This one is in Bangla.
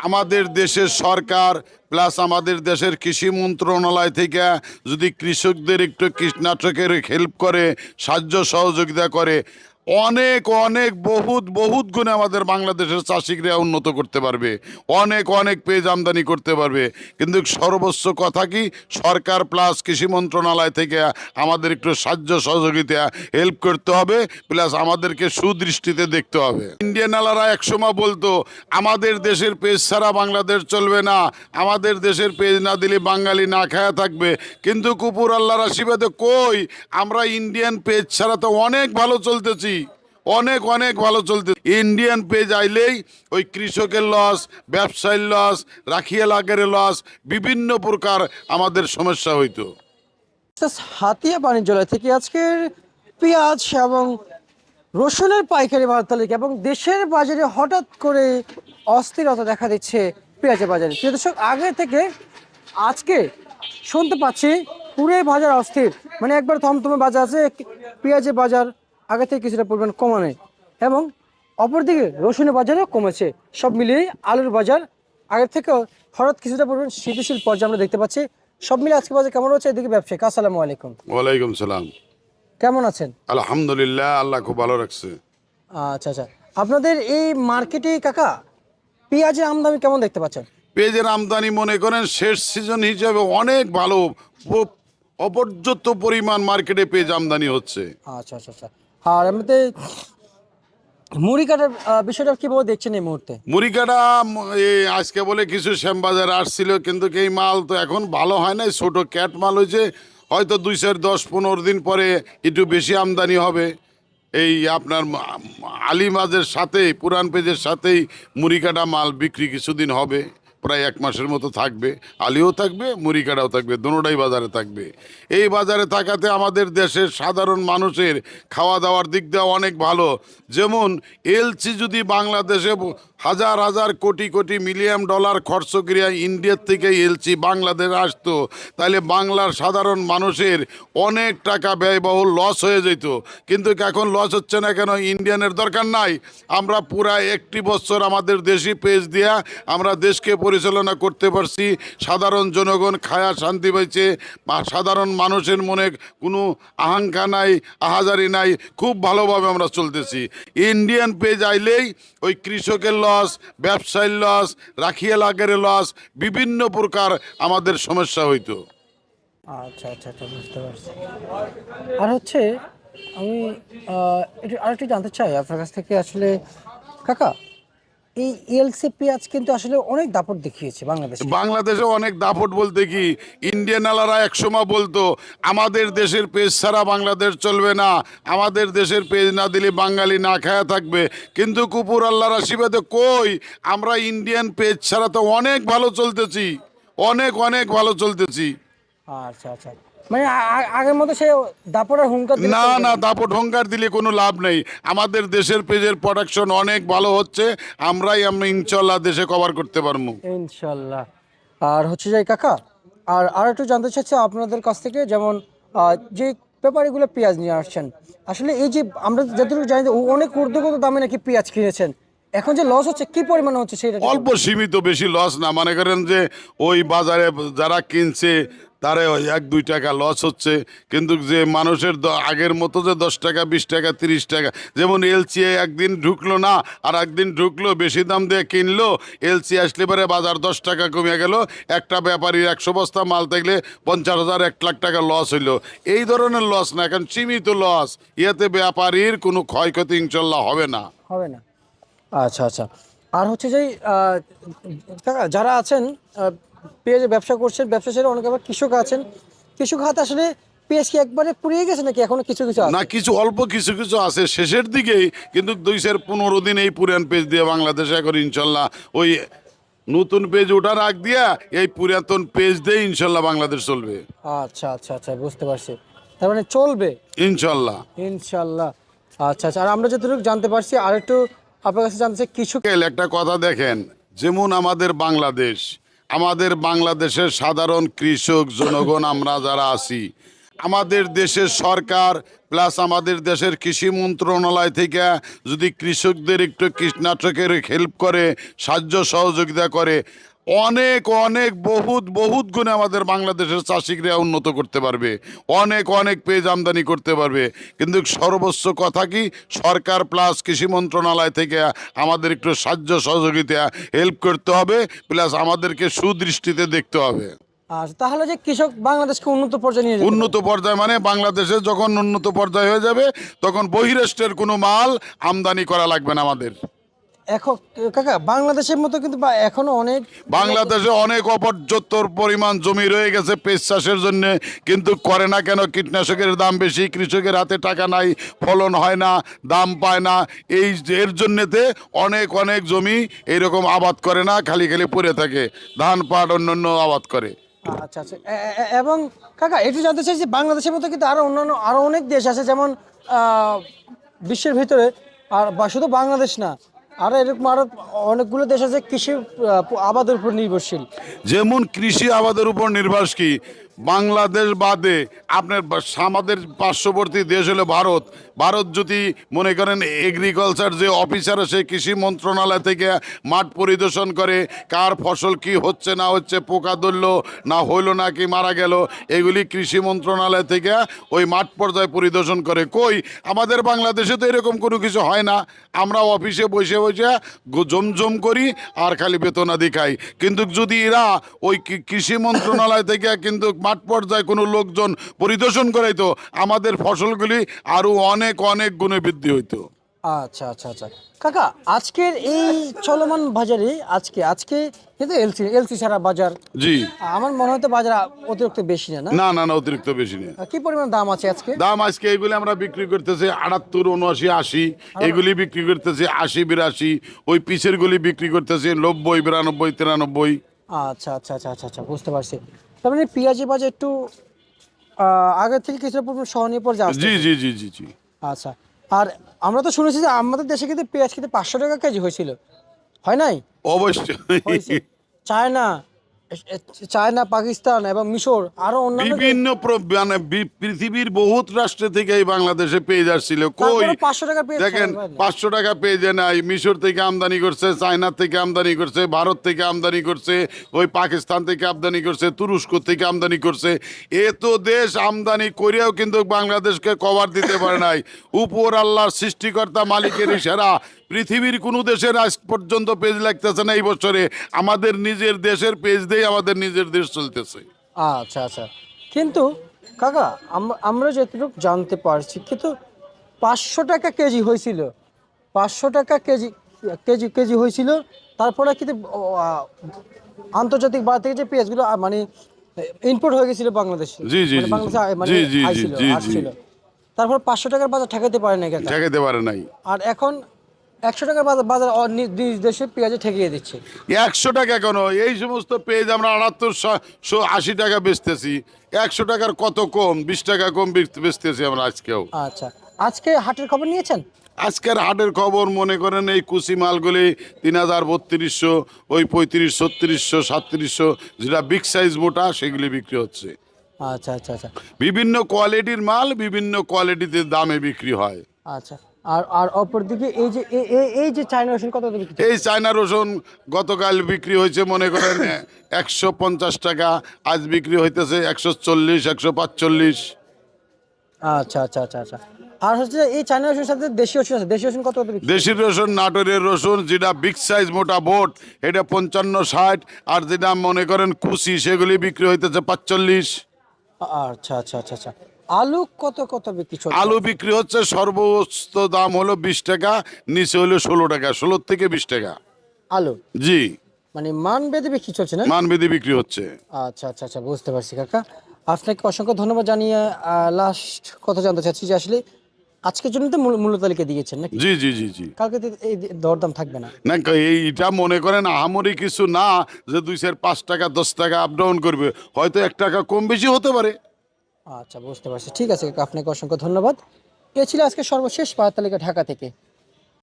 আমাদের দেশের সরকার প্লাস আমাদের দেশের কৃষি মন্ত্রণালয় থেকে যদি কৃষকদের একটু কীটনাশকের হেল্প করে, সাহায্য সহযোগিতা করে অনেক অনেক, বহুত বহুত গুণে আমাদের বাংলাদেশের চাষিকরা উন্নত করতে পারবে। অনেক অনেক পেজ আমদানি করতে পারবে। কিন্তু সর্বোচ্চ কথা কি? সরকার প্লাস কৃষি মন্ত্রণালয় থেকে আমাদের একটু সাহায্য সহযোগিতা, হেল্প করতে হবে, প্লাস আমাদেরকে সুদৃষ্টিতে দেখতে হবে। ইন্ডিয়ান আলারা একসময় বলতো, আমাদের দেশের পেজ ছাড়া বাংলাদেশ চলবে না। আমাদের দেশের পেজ না দিলে বাঙালি না খায়া থাকবে। কিন্তু কুপুর আল্লাহর আশীর্বাদে কই? আমরা ইন্ডিয়ান পেজ ছাড়া তো অনেক ভালো চলতেছি। অনেক অনেক ভালো চলতে। ইন্ডিয়ান পেজ আইলেই ওই কৃষকের লস ব্যবসায়ীর লস রাখিয়া লাগের লস বিভিন্ন প্রকার আমাদের সমস্যা হইতো। হাতিয়া বাণিজ্যালয় থেকে আজকের পেঁয়াজ এবং রসুনের পাইকারি বাজার তালিকা এবং দেশের বাজারে হঠাৎ করে অস্থিরতা দেখা দিচ্ছে পেঁয়াজের বাজারে। প্রিয় দর্শক, আগে থেকে আজকে শুনতে পাচ্ছি পুরোই বাজার অস্থির। মানে একবার থমথমে বাজার আছে, পেঁয়াজের বাজার আগে থেকে কিছুটা পরিমাণ কমানে এবং অপরদিকে রসুনের বাজারও কমেছে। সব মিলিয়ে আলুর বাজার আগের থেকে হঠাৎ কিছুটা পরিমাণ স্থিতিশীল পর্যায়ে আমরা দেখতে পাচ্ছি। সব মিলে আজকে বাজার কেমন হচ্ছে এদিকে ব্যবসায়িক আসসালামু আলাইকুম। ওয়ালাইকুম সালাম। কেমন আছেন? আলহামদুলিল্লাহ আল্লাহ খুব ভালো রাখছে। আচ্ছা আচ্ছা। আপনাদের এই মার্কেটে কাকা পেঁয়াজের আমদানি কেমন দেখতে পাচ্ছেন? পেঁয়াজের আমদানি মনে করেন শেষ সিজন হিসাবে অনেক ভালো অপর্যাপ্ত পরিমাণ মার্কেটে পেঁয়াজ আমদানি হচ্ছে। আচ্ছা আচ্ছা আচ্ছা। আর এমনিতে মুড়ি কাটার বিষয়টা কীভাবে দেখছেন এই মুহূর্তে? মুড়িকাটা ম- এই আজকে বলে কিছু শ্যামবাজার আসছিল, কিন্তু এই মাল তো এখন ভালো হয় না ছোট ক্যাট মাল হয়েছে, হয়তো দুই চার, দশ, পনেরো দিন পরে একটু বেশি আমদানি হবে। এই আপনার মা- আলি মাঝের সাথেই, পুরান পেজের সাথেই মুড়িকাটা মাল বিক্রি কিছুদিন হবে। প্রায় এক মাসের মতো থাকবে। আলিও থাকবে মুড়িকাটাও থাকবে দুটোটাই বাজারে থাকবে। এই বাজারে থাকাতে আমাদের দেশের সাধারণ মানুষের খাওয়া দাওয়ার দিক দিয়ে অনেক ভালো। যেমন এলসি যদি বাংলাদেশে হাজার হাজার কোটি কোটি মিলিয়ন ডলার খরচ করিয়া ইন্ডিয়ার থেকে এলসি বাংলাদেশ আসতো, তাহলে বাংলার সাধারণ মানুষের অনেক টাকা ব্যয়বহুল লস হয়ে যেত। কিন্তু এখন লস হচ্ছে না কেন? ইন্ডিয়ানের দরকার নাই। আমরা পুরা একটি বছর আমাদের দেশি পেজ দিয়া আমরা দেশকে পরিচালনা করতে পারছি। সাধারণ জনগণ খায়া শান্তি পাইছে। সাধারণ মানুষের মনে কোনো আহাঙ্কা নাই, আহাজারি নাই। খুব ভালোভাবে আমরা চলতেছি। ইন্ডিয়ান পেজ আইলেই ওই কৃষকের লস ব্যবসায়ীর লস রাখিয়া লাগের লস বিভিন্ন প্রকার আমাদের সমস্যা হইতো। আচ্ছা আচ্ছা আচ্ছা বুঝতে পারছি। আর হচ্ছে আমি একটু আরেকটু জানতে চাই আপনার কাছ থেকে আসলে, কাকা এই এলসি পেঁয়াজ কিন্তু আসলে অনেক দাপট দেখিয়েছে বাংলাদেশে। বাংলাদেশে অনেক দাপট বলতে কি? ইন্ডিয়ান আলারা একসময় বলতো, আমাদের দেশের পেজ ছাড়া বাংলাদেশ চলবে না। আমাদের দেশের পেজ না দিলে বাঙালি না খায়া থাকবে। কিন্তু কুপুর আল্লাহর আশীর্বাদে কই? আমরা ইন্ডিয়ান পেজ ছাড়া তো অনেক ভালো চলতেছি। অনেক অনেক ভালো চলতেছি। আচ্ছা আচ্ছা। মানে আগের মতো সে দাপটের হুঙ্কার না না দাপট হংকার দিলে কোনো লাভ নেই। আমাদের দেশের পেজের প্রোডাকশন অনেক ভালো হচ্ছে। আমরাই আমরা ইনশাল্লাহ দেশে কভার করতে পারব। ইনশাল্লাহ। আর হচ্ছে যাই কাকা আর আর একটু জানতে চাচ্ছি আপনাদের কাছ থেকে যেমন যে ব্যাপারীগুলো পেঁয়াজ নিয়ে আসছেন আসলে এই যে আমরা যতটুকু জানি অনেক ঊর্ধ্বগত দামে নাকি পেঁয়াজ কিনেছেন এখন যে লস হচ্ছে কি পরিমাণে হচ্ছে সেটা অল্প সীমিত বেশি লস না। মনে করেন যে ওই বাজারে যারা কিনছে তারে ওই এক, দুই টাকা লস হচ্ছে। কিন্তু যে মানুষের আগের মতো যে দশ টাকা, বিশ টাকা, তিরিশ টাকা, যেমন এলসি একদিন ঢুকলো না, আর একদিন ঢুকলো, বেশি দাম দিয়ে কিনলো এলসি আসলে পরে বাজার দশ টাকা কমে গেল, একটা ব্যাপারীর একশো বস্তা মাল থাকলে পঞ্চাশ হাজার, এক লাখ টাকা লস হইল। এই ধরনের লস না এখন সীমিত লস ইয়াতে ব্যাপারীর কোনো ক্ষয়ক্ষতি ইনশাল্লাহ হবে না। হবে না। আচ্ছা আচ্ছা। আর হচ্ছে যে যারা আছেন আহ, পেঁয়াজের ব্যবসা করছেন ব্যবসা ছেড়ে অনেকে আবার কৃষক আছেন। কৃষক হাত আসলে পেঁয়াজ কি একবারে পুড়িয়ে গেছে নাকি এখনও কিছু কিছু না কিছু অল্প কিছু কিছু আছে শেষের দিকেই কিন্তু দুই চার পনেরো দিন এই পুরান পেজ দিয়ে বাংলাদেশে এখন ইনশাল্লাহ ওই নতুন পেজ ওঠার আগ দিয়া এই পুরাতন পেজ দিয়ে ইনশাল্লাহ বাংলাদেশ চলবে। আচ্ছা আচ্ছা আচ্ছা বুঝতে পারছি। তার মানে চলবে? ইনশাল্লাহ। ইনশাল্লাহ। আচ্ছা আচ্ছা আর আমরা যতটুকু জানতে পারছি আর একটু আপনার কাছে জানতে চাই কিছু একটা কথা দেখেন যেমন আমাদের বাংলাদেশ আমাদের বাংলাদেশের সাধারণ কৃষক, জনগণ, আমরা যারা আছি, আমাদের দেশের সরকার প্লাস আমাদের দেশের কৃষি মন্ত্রণালয় থেকে যদি কৃষকদের একটু কীটনাশকের হেল্প করে, সাহায্য সহযোগিতা করে অনেক অনেক বহুত বহুত গুণে আমাদের বাংলাদেশের চাষিকরা উন্নত করতে পারবে। অনেক অনেক পেজ আমদানি করতে পারবে। কিন্তু সর্বোচ্চ কথা কি? সরকার প্লাস কৃষি মন্ত্রণালয় থেকে আমাদের একটু সাহায্য সহযোগিতা হেল্প করতে হবে প্লাস আমাদেরকে সুদৃষ্টিতে দেখতে হবে। তাহলে যে কৃষক বাংলাদেশকে উন্নত পর্যায়ে নিয়ে উন্নত পর্যায়ে মানে বাংলাদেশে যখন উন্নত পর্যায়ে হয়ে যাবে তখন বহিরাষ্ট্রের কোনো মাল আমদানি করা লাগবে না আমাদের। এখন কাকা বাংলাদেশের মতো কিন্তু এখনও অনেক বাংলাদেশে অনেক অপর্যাপ্তর পরিমাণ জমি রয়ে গেছে পেঁচ চাষের জন্য কিন্তু করে না কেন কীটনাশকের দাম বেশি কৃষকের হাতে টাকা নাই ফলন হয় না দাম পায় না। এই এর জন্যেতে অনেক অনেক জমি এইরকম আবাদ করে না খালি খালি পড়ে থাকে। ধান পাট অন্যান্য আবাদ করে। আচ্ছা আচ্ছা। এবং কাকা একটু জানতে চাই যে বাংলাদেশের মতো কিন্তু আরও অন্যান্য আরও অনেক দেশ আছে যেমন বিশ্বের ভিতরে আর বা শুধু বাংলাদেশ না আরও এরকম আরও অনেকগুলো দেশ আছে কৃষি আবাদের উপর নির্ভরশীল। যেমন কৃষি আবাদের উপর নির্ভরশীল বাংলাদেশ বাদে আপনার আমাদের পার্শ্ববর্তী দেশ হলো ভারত। ভারত যদি মনে করেন এগ্রিকালচার যে অফিসার আছে, কৃষি মন্ত্রণালয় থেকে মাঠ পরিদর্শন করে, কার ফসল কি হচ্ছে, না হচ্ছে, পোকা ধরলো, না হইল, না কি মারা গেল, এগুলি কৃষি মন্ত্রণালয় থেকে ওই মাঠ পর্যায়ে পরিদর্শন করে। কই? আমাদের বাংলাদেশে তো এরকম কোনো কিছু হয় না। আমরা অফিসে বসে বসে জমজম করি আর খালি বেতনাদি খাই। কিন্তু যদি এরা ওই কৃষি মন্ত্রণালয় থেকে কিন্তু মাঠ পর্যায়ে কোনো লোকজন পরিদর্শন করাইতো আমাদের ফসলগুলি আরও অনেক অনেক গুণে বৃদ্ধি হইতো। আচ্ছা আচ্ছা আচ্ছা। কাকা আজকের এই চলমান বাজারে আজকে আজকে কিন্তু এলসি এলসি ছাড়া বাজার জি। আমার মনে হয় তো বাজার অতিরিক্ত বেশি না না? না না না অতিরিক্ত বেশি নেই কি পরিমাণ দাম আছে আজকে? দাম আজকে এগুলি আমরা বিক্রি করতেছি আটাত্তর উনআশি আশি। এগুলি বিক্রি করতেছি আশি বিরাশি। ওই পিসের গুলি বিক্রি করতেছি নব্বই বিরানব্বই তিরানব্বই। আচ্ছা আচ্ছা আচ্ছা আচ্ছা আচ্ছা বুঝতে পারছি। তার মানে পেঁয়াজি বাজার একটু আহ, আগে থেকে কিছুটা পরিমাণ সহনীয় পর্যায়ে আসছে জি জি জি জি জি। আচ্ছা। আর আমরা তো শুনেছি যে আমাদের দেশে কিন্তু পেঁয়াজ কিন্তু পাঁচশো টাকা কেজি হয়েছিল। হয় নাই? অবশ্যই। চায় চায়না চায়না পাকিস্তান এবং মিশর আরও অন্যান্য বিভিন্ন মানে পৃথিবীর বহুত রাষ্ট্র থেকে এই বাংলাদেশে পেয়ে যাচ্ছিল। কই? 500 টাকা পেঁয়াজ দেখেন। পাঁচশো টাকা পেয়ে নাই। মিশর থেকে আমদানি করছে চায়না থেকে আমদানি করছে ভারত থেকে আমদানি করছে ওই পাকিস্তান থেকে আমদানি করছে তুরস্ক থেকে আমদানি করছে। এ তো দেশ আমদানি করেও কিন্তু বাংলাদেশকে কভার দিতে পারে নাই। উপর আল্লাহর সৃষ্টিকর্তা মালিকের ইশারা পৃথিবীর কোনো দেশের আজ পর্যন্ত পেজ লাগতেছে না এই বছরে আমাদের নিজের দেশের পেজ দিয়েই আমাদের নিজের দেশ চলতেছে। আচ্ছা আচ্ছা। কিন্তু কাকা আম- আমরা যতটুকু জানতে পারছি কিন্তু পাঁচশো টাকা কেজি হয়েছিল। পাঁচশো টাকা কেজি কেজি কেজি হয়েছিল। তারপরে কিন্তু আন্তর্জাতিক বাজার থেকে যে পেঁয়াজগুলো মানে ইম্পোর্ট হয়ে গেছিল বাংলাদেশে। জি, বাংলাদেশে তারপর পাঁচশো টাকার বাজার ঠেকাতে পারে না কাকা। ঠেকাতে পারে নাই। আর এখন একশো টাকার বাজার নিজ দেশে পেঁয়াজে ঠেকিয়ে দিচ্ছে। একশো টাকা কেন? এই সমস্ত পেজ আমরা আটাত্তর আশি টাকা বেচতেছি। একশো টাকার কত কম? বিশ টাকা কম বেচতেছি আমরা আজকেও। আচ্ছা। আজকে হাটের খবর নিয়েছেন? আজকের হাটের খবর মনে করেন এই কুচি মালগুলি তিন হাজার বত্রিশশো ওই পঁয়ত্রিশ ছত্রিশশো সাতত্রিশশো যেটা বিগ সাইজ মোটা সেগুলি বিক্রি হচ্ছে। আচ্ছা আচ্ছা আচ্ছা। বিভিন্ন কোয়ালিটির মাল বিভিন্ন কোয়ালিটিতে দামে বিক্রি হয়। আচ্ছা। আর আর অপরদিকে এই যে এই যে চায়না রসুন কত বিক্রি এই চায়না রসুন গতকাল বিক্রি হয়েছে মনে করেন একশো পঞ্চাশ টাকা আজ বিক্রি হইতেছে একশো চল্লিশ একশো পাঁচচল্লিশ। আচ্ছা আচ্ছা আচ্ছা আচ্ছা। আর হচ্ছে এই চায়না রসুন সাথে দেশি রসুন আছে দেশি রসুন কত কত বিক্রি দেশি রসুন নাটোরের রসুন যেটা বিগ সাইজ মোটা বোট এটা পঞ্চান্ন ষাট আর যেটা মনে করেন কুচি সেগুলি বিক্রি হইতেছে পাঁচচল্লিশ। আচ্ছা আচ্ছা আচ্ছা আচ্ছা। আলু কত কত বিক্রি আলু বিক্রি হচ্ছে সর্বোচ্চ দাম হলো বিশ টাকা নিচে হলো ষোলো টাকা ষোলো থেকে বিশ টাকা। আলু? জি। মানে মান বেঁধে বিক্রি চলছে না? মানবেদি বিক্রি হচ্ছে। আচ্ছা আচ্ছা আচ্ছা বুঝতে পারছি কাকা। আপনাকে অসংখ্য ধন্যবাদ জানিয়ে লাস্ট কথা জানতে চাচ্ছি যে আসলে আজকের জন্য তো মূল- মূল্য তালিকা দিয়েছেন নাকি? জি জি জি জি। কালকে তো এই দরদাম থাকবে না। না এইটা মনে করেন আহামরি কিছু না যে দুই চার পাঁচ টাকা দশ টাকা আপ ডাউন করবে। হয়তো এক টাকা কম বেশি হতে পারে। আচ্ছা বুঝতে পারছি। ঠিক আছে আপনাকে অসংখ্য ধন্যবাদ। এ ছিল আজকে সর্বশেষ পাওয়ার তালিকা ঢাকা থেকে।